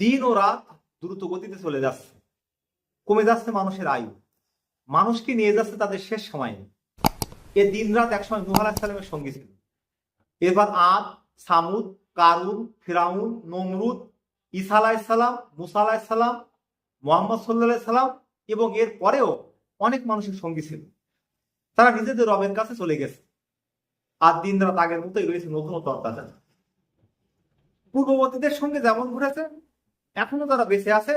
দিন ও রাত দ্রুত গতিতে চলে যাচ্ছে। কমে যাচ্ছে মানুষের আয়ু। মানুষকে নিয়ে যাচ্ছে তাদের শেষ সময়ে। এ দিন রাত একসময় নুহ আলাহিসাল্লামের সঙ্গী ছিল। এরপর আদ, সামুদ, কারুন, ফিরাউন, নমরুদ, ঈসা আলাহিসাল্লাম মুসা আলাহিসাল্লাম মোহাম্মদ সাল্লাহ সাল্লাম এবং এর পরেও অনেক মানুষের সঙ্গী ছিল। তারা নিজেদের রবের কাছে চলে গেছে। আর দিন রাত আগের মতোই রয়েছে নতুন অত্যাচার। পূর্ববর্তীদের সঙ্গে যেমন ঘটেছে এখনও যারা বেঁচে আছে,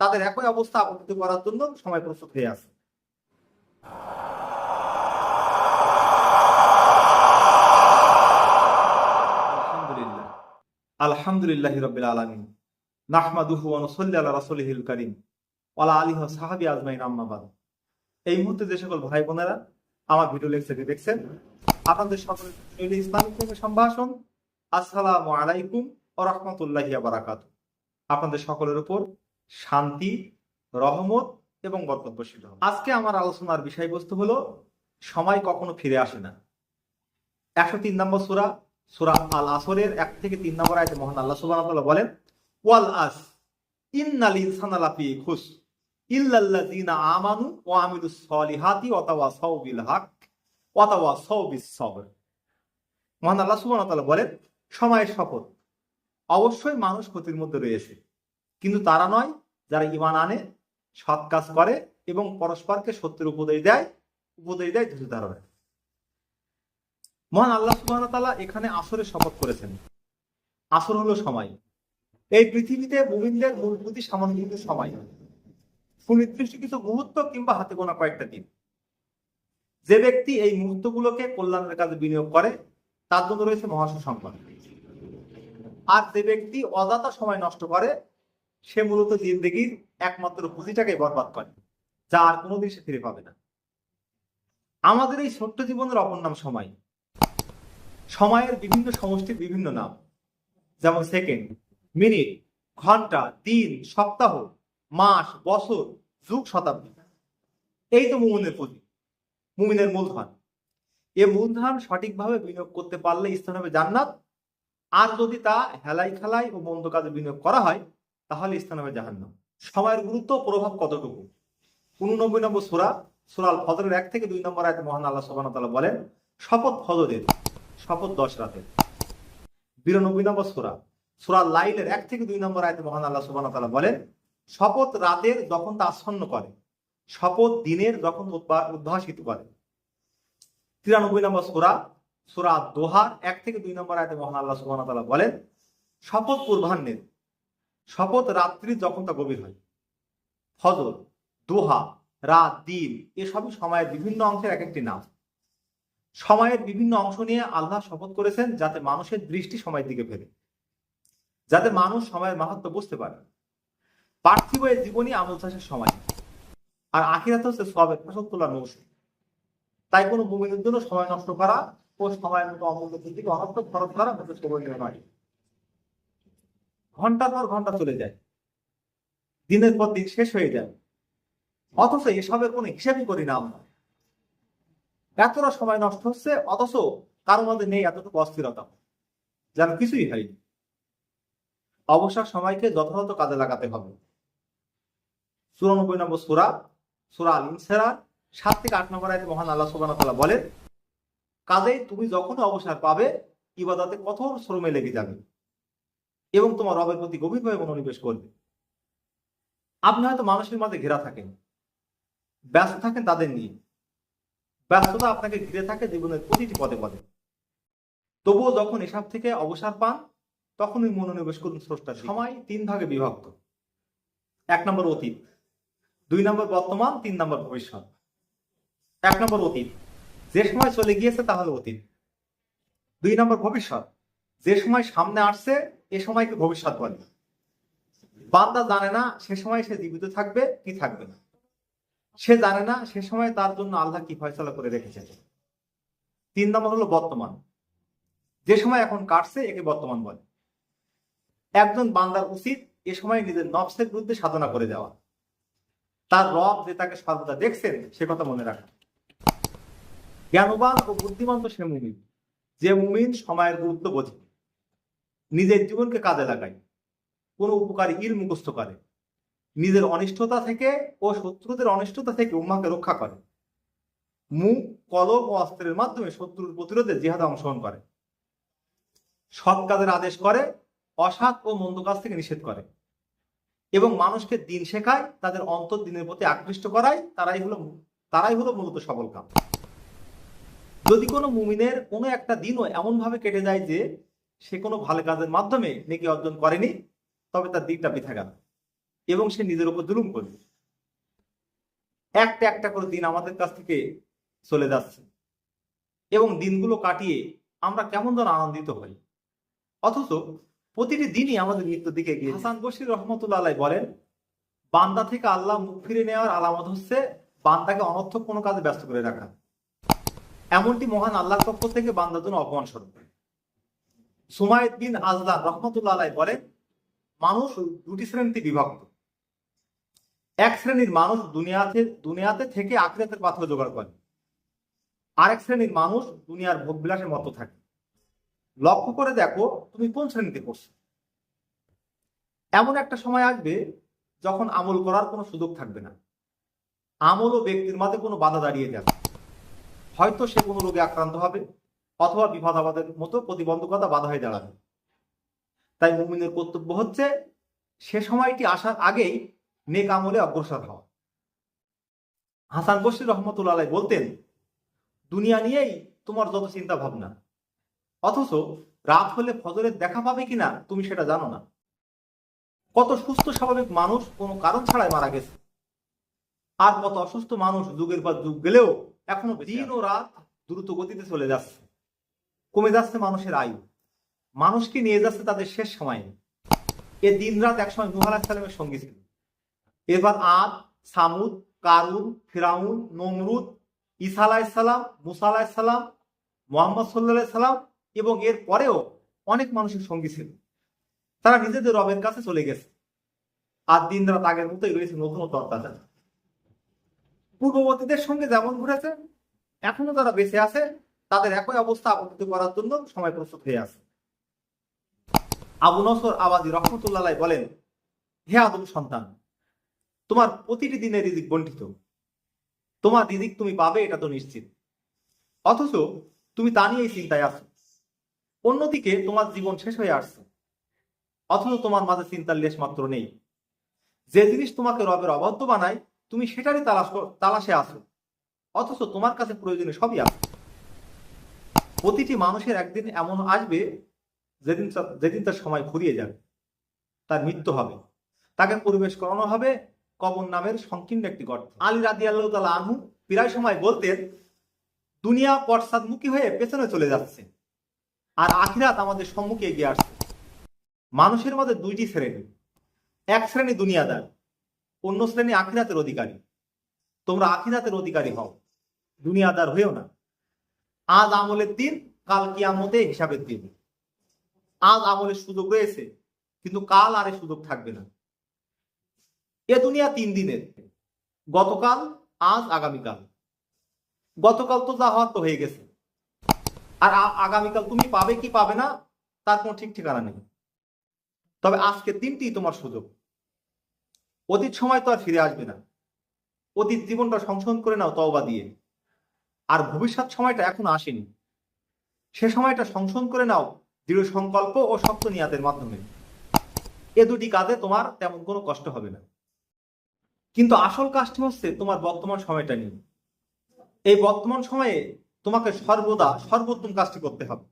তাদের একই অবস্থা আপত্তি করার জন্য সময় প্রস্তুত হয়ে আছে। আলহামদুলিল্লাহ। আলমিন। আম্মাবাদ এই মুহূর্তে যে সকল ভাই বোনেরা আমার ভিডিও দেখছেন, আপনাদের সকলের ইসলামিক সম্ভাষণ। আসসালামু আলাইকুম ও রহমতুল্লাহি বারাকাত আপনাদের সকলের উপর শান্তি, রহমত এবং বর্তব্যশীল হোক। আজকে আমার আলোচনার বিষয়বস্তু হলো, সময় কখনো ফিরে আসে না একশো তিন নম্বর সুরা সুরা আল আসরের এক থেকে তিন নম্বর আয়তে মহান আল্লাহ সুবাহ বলেন, ওয়াল আস, ইন্নাল ইনসানা লাফি খুস ইল্লাল্লাযীনা আমানু ওয়া আমিলুস সলিহাতি ওয়া তাওয়াসাউ বিল হক ওয়া সবর মহান আল্লাহ সুবহানাহু ওয়া বলেন, সময়ের শপথ অবশ্যই মানুষ ক্ষতির মধ্যে রয়েছে। কিন্তু তারা নয়, যারা ইমান আনে, সৎ কাজ করে এবং পরস্পরকে সত্যের উপদেশ দেয় উপদেশ দেয় ধৈর্য ধারণে মহান আল্লাহ সুবহানাহু ওয়া তাআলা এখানে আসরের শপথ করেছেন। আসর হলো সময়। এই পৃথিবীতে মুমিনদের মূলভূতি সামান্য কিছু সময়। সুনির্দিষ্ট কিছু মুহূর্ত কিংবা হাতে গোনা কয়েকটা দিন। যে ব্যক্তি এই মুহূর্তগুলোকে কল্যাণের কাজে বিনিয়োগ করে, তার জন্য রয়েছে মহাশু সম্পদ আর যে ব্যক্তি অযথা সময় নষ্ট করে, সে মূলত জিন্দগির একমাত্র পুঁজিটাকে বরবাদ করে, যা আর কোনোদিন সে ফিরে পাবে না। আমাদের এই ছোট্ট জীবনের অপর নাম সময়। সময়ের বিভিন্ন সমষ্টির বিভিন্ন নাম, যেমন সেকেন্ড, মিনিট, ঘণ্টা, দিন, সপ্তাহ, মাস, বছর, যুগ, শতাব্দী। এই তো মুমিনের পুঁজি মুমিনের মূলধন। এ মূলধন সঠিকভাবে বিনিয়োগ করতে পারলে স্থান হবে জান্নাত আর যদি তা হেলাই খেলাই ও মন্দ কাজে বিনিয়োগ করা হয়, তাহলে স্থান হবে জাহান্নাম। সময়ের গুরুত্ব প্রভাব কতটুকু? উননব্বই নম্বর সুরা, সুরাল ফজরের এক থেকে দুই নম্বর আয়তে মহান আল্লাহ সোবান তালা বলেন, শপথ ফজরের, শপথ দশ রাতের। বিরানব্বই নম্বর সুরা সুরা লাইলের এক থেকে দুই নম্বর আয়তে মহান আল্লাহ সুবান তালা বলেন, শপথ রাতের যখন তা আচ্ছন্ন করে, শপথ দিনের যখন উদ্ভা- উদ্ভাসিত করে। তিরানব্বই নম্বর সুরা সুরা দোহার এক থেকে দুই নম্বর আয়তে মহান আল্লাহ সুবান তালা বলেন, শপথ পূর্বাহ্নের শপথ রাত্রি যখন তা গভীর হয়, ফজর, দোহা, রাত, দিন, এসবই সময়ের বিভিন্ন অংশের এক একটি নাম। সময়ের বিভিন্ন অংশ নিয়ে আল্লাহ শপথ করেছেন যাতে মানুষের দৃষ্টি সময়ের দিকে ফেরে, যাতে মানুষ সময়ের মাহাত্ম বুঝতে পারে। পার্থিব এই জীবনই আমল চাষের সময়, আর আখিরাত হচ্ছে সবের ফসল তোলার মৌসুম তাই কোনো মুমিনের জন্য সময় নষ্ট করা সময়ের মতো অমূল্য দিকে অনর্থক খরচ করা শোভনীয় নয় ঘণ্টার পর ঘণ্টা চলে যায়। দিনের পর দিন শেষ হয়ে যায়। অথচ এসবের কোনো হিসাবই করি না আমরা। এতটা সময় নষ্ট হচ্ছে, অথচ কারও মধ্যে নেই এতটুকু অস্থিরতা, যেন কিছুই হয়নি। অবসর সময়কে যথাযথ কাজে লাগাতে হবে। চুরানব্বই নম্বর সুরা সুরা আল সাত থেকে আট নম্বর আয়তে মহান আল্লাহ তাআলা বলেন কাজেই তুমি যখন অবসর পাবে, ইবাদতে কঠোর শ্রমে লেগে যাবে এবং তোমার রবের প্রতি গভীরভাবে মনোনিবেশ করবে। আপনি হয়তো মানুষের মাঝে ঘেরা থাকেন, ব্যস্ত থাকেন তাদের নিয়ে। ব্যস্ততা আপনাকে ঘিরে থাকে জীবনের প্রতিটি পদে পদে। তবুও যখন এসব থেকে অবসর পান, তখনই মনোনিবেশ করুন স্রষ্টার সময় তিন ভাগে বিভক্ত। এক নম্বর অতীত, দুই নম্বর বর্তমান, তিন নম্বর ভবিষ্যৎ। এক নম্বর অতীত যে সময় চলে গিয়েছে তা হলো অতীত। দুই নম্বর ভবিষ্যৎ। যে সময় সামনে আসছে, এ সময়কে ভবিষ্যৎ বলে। বান্দা জানে না সে সময় সে জীবিত থাকবে কি থাকবে না। সে জানে না সে সময় তার জন্য আল্লাহ কি ফয়সলা করে রেখেছে তিন নম্বর হলো বর্তমান। যে সময় এখন কাটছে, একে বর্তমান বলে। একজন বান্দার উচিত এ সময় নিজের নফসের বিরুদ্ধে সাধনা করে যাওয়া তার রব যে তাকে সর্বদা দেখছেন, সে কথা মনে রাখা। জ্ঞানবান ও বুদ্ধিমান তো সে মুমিন। যে মুমিন সময়ের গুরুত্ব বোঝে। নিজের জীবনকে কাজে লাগায়। কোনো উপকারী ইল মুখস্থ করে। নিজের অনিষ্টতা থেকে ও শত্রুদের অনিষ্টতা থেকে উম্মাকে রক্ষা করে। মুখ কলম ও অস্ত্রের মাধ্যমে শত্রুর প্রতিরোধে জিহাদে অংশগ্রহণ করে। সৎ কাজের আদেশ করে অসৎ ও মন্দ কাজ থেকে নিষেধ করে। এবং মানুষকে দিন শেখায়, তাদের অন্তর দিনের প্রতি আকৃষ্ট করায়, তারাই হলো তারাই হলো মূলত সফল কাম। যদি কোনো মুমিনের কোনো একটা দিনও এমন ভাবে কেটে যায় যে সে কোনো ভালো কাজের মাধ্যমে নেকি অর্জন করেনি, তবে তার দিকটা বৃথা গেল এবং সে নিজের উপর জুলুম করবে। একটা একটা করে দিন আমাদের কাছ থেকে চলে যাচ্ছে এবং দিনগুলো কাটিয়ে আমরা কেমন যেন আনন্দিত হই। অথচ প্রতিটি দিনই আমাদের মৃত্যুর দিকে গিয়ে হাসান রহমতুল্লাহ আলাই বলেন, বান্দা থেকে আল্লাহ মুখ ফিরে নেওয়ার আলামত হচ্ছে বান্দাকে অনর্থক কোনো কাজে ব্যস্ত করে রাখা। এমনটি মহান আল্লাহর পক্ষ থেকে বান্দার জন্য অপমান স্বরূপ। সুমায়দ বিন আজলান রহমতুল্লাহ আলাই বলেন, মানুষ দুটি শ্রেণীতে বিভক্ত। এক শ্রেণির মানুষ দুনিয়াতে দুনিয়াতে থেকে আখিরাতের পাথর জোগাড় করে। আরেক শ্রেণির মানুষ দুনিয়ার ভোগ বিলাসের মতো থাকে। লক্ষ্য করে দেখো তুমি কোন শ্রেণীতে পড়ছো। এমন একটা সময় আসবে যখন আমল করার কোনো সুযোগ থাকবে না। আমল ও ব্যক্তির মাঝে কোনো বাধা দাঁড়িয়ে যাবে। হয়তো সে কোনো রোগে আক্রান্ত হবে অথবা বিপদ আপদের মতো প্রতিবন্ধকতা বাধা হয়ে দাঁড়াবে। তাই মুমিনের কর্তব্য হচ্ছে সে সময়টি আসার আগেই নেক আমলে অগ্রসর হওয়া। হাসান বসির রহমতুল্লাহ বলতেন, দুনিয়া নিয়েই তোমার যত চিন্তা ভাবনা অথচ রাত হলে ফজরের দেখা পাবে কিনা তুমি সেটা জানো না। কত সুস্থ স্বাভাবিক মানুষ কোনো কারণ ছাড়াই মারা গেছে। আর কত অসুস্থ মানুষ যুগের পর যুগ গেলেও এখনও দিন ও রাত দ্রুত গতিতে চলে যাচ্ছে। কমে যাচ্ছে মানুষের আয়ু। মানুষকে নিয়ে যাচ্ছে তাদের শেষ সময়ে। এ দিন রাত একসময় নুহ আলাহিসাল্লামের সঙ্গী ছিল। এবার আদ সামুদ কারুন ফিরাউন নমরুদ ঈসা আলাহিসাল্লাম মুসা আলাহিসাল্লাম মোহাম্মদ সাল্লাহ সাল্লাম এবং এর পরেও অনেক মানুষের সঙ্গী ছিল। তারা নিজেদের রবের কাছে চলে গেছে। আর দিন রাত আগের মতোই রয়েছে নতুন নতুন অত্যাচার। পূর্ববর্তীদের সঙ্গে যেমন ঘুরেছে, এখনও তারা বেঁচে আছে, তাদের একই অবস্থা আপত্তি করার জন্য সময় প্রস্তুত হয়ে আছে। আবু নসর আবাদি রহমতুল্লাহ বলেন, হে আদম সন্তান, তোমার প্রতিটি দিনের রিজিক বন্টিত তোমার রিজিক তুমি পাবে, এটা তো নিশ্চিত। অথচ তুমি তা নিয়েই চিন্তায় আছো। অন্যদিকে তোমার জীবন শেষ হয়ে আসছে। অথচ তোমার মাঝে চিন্তার লেশ মাত্র নেই। যে জিনিস তোমাকে রবের অবাধ্য বানায় তুমি সেটারই তালাশ তালাশে আসো অথচ তোমার কাছে প্রয়োজনীয় সবই আছে। প্রতিটি মানুষের একদিন এমন আসবে যেদিন যেদিন তার সময় ফুরিয়ে যাবে। তার মৃত্যু হবে। তাকে পরিবেশ করানো হবে কবর নামের সংকীর্ণ একটি গর্ত। আলী রাদি আল্লাহ তালা আনহু প্রায় সময় বলতেন, দুনিয়া পশ্চাদমুখী হয়ে পেছনে চলে যাচ্ছে আর আখিরাত আমাদের সম্মুখে এগিয়ে আসছে। মানুষের মধ্যে দুইটি শ্রেণি। এক শ্রেণি দুনিয়াদার অন্য শ্রেণি আখিরাতের অধিকারী। তোমরা আখিরাতের অধিকারী হও। দুনিয়াদার হয়েও না। আজ আমলের দিন, কাল কিয়ামতে হিসাবের দিন। আজ আমলের সুযোগ রয়েছে, কিন্তু কাল আর সুযোগ থাকবে না। এ দুনিয়া তিন দিনের। গতকাল, আজ, আগামীকাল। গতকাল তো যা হওয়ার তো হয়ে গেছে। আর আগামীকাল তুমি পাবে কি পাবে না, তার কোনো ঠিক ঠিকানা নেই। তবে আজকের দিনটি তোমার সুযোগ। অতীত সময় তো আর ফিরে আসবে না। অতীত জীবনটা সংশোধন করে নাও তওবা দিয়ে। আর ভবিষ্যৎ সময়টা এখন আসেনি। সে সময়টা সংশোধন করে নাও দৃঢ় সংকল্প ও শক্ত নিয়াতের মাধ্যমে। এ দুটি কাজে তোমার তেমন কোনো কষ্ট হবে না। কিন্তু আসল কাজটি হচ্ছে তোমার বর্তমান সময়টা নিয়ে। এই বর্তমান সময়ে তোমাকে সর্বদা সর্বোত্তম কাজটি করতে হবে।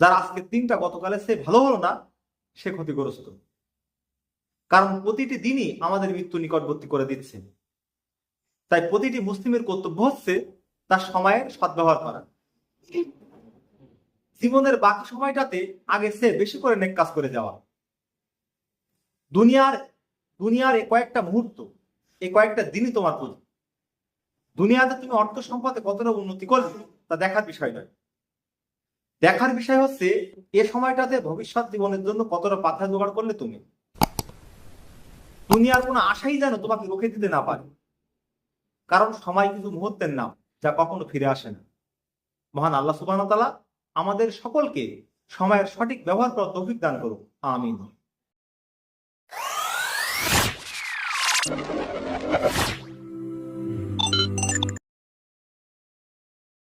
যার আজকের দিনটা গতকালে সে ভালো হলো না, সে ক্ষতিগ্রস্ত। কারণ প্রতিটি দিনই আমাদের মৃত্যু নিকটবর্তী করে দিচ্ছে। তাই প্রতিটি মুসলিমের কর্তব্য হচ্ছে তার সময়ের সদ্ব্যবহার করা। জীবনের বাকি সময়টাতে আগে সে বেশি করে নেক কাজ করে যাওয়া। দুনিয়ার দুনিয়ার কয়েকটা মুহূর্ত, এ কয়েকটা দিনই তোমার পুঁজি দুনিয়াতে তুমি অর্থ সম্পদে কতটা উন্নতি করবে তা দেখার বিষয় নয়। দেখার বিষয় হচ্ছে এ সময়টাতে ভবিষ্যৎ জীবনের জন্য কতটা পাথা জোগাড় করলে তুমি? দুনিয়ার কোনো আশাই যেন তোমাকে রোখে দিতে না পারে। কারণ সময় কিন্তু মুহূর্তের নাম, যা কখনো ফিরে আসে না। মহান আল্লাহ সুবাহ আমাদের সকলকে সময়ের সঠিক ব্যবহার করার তৌফিক দান করুক। আমিন।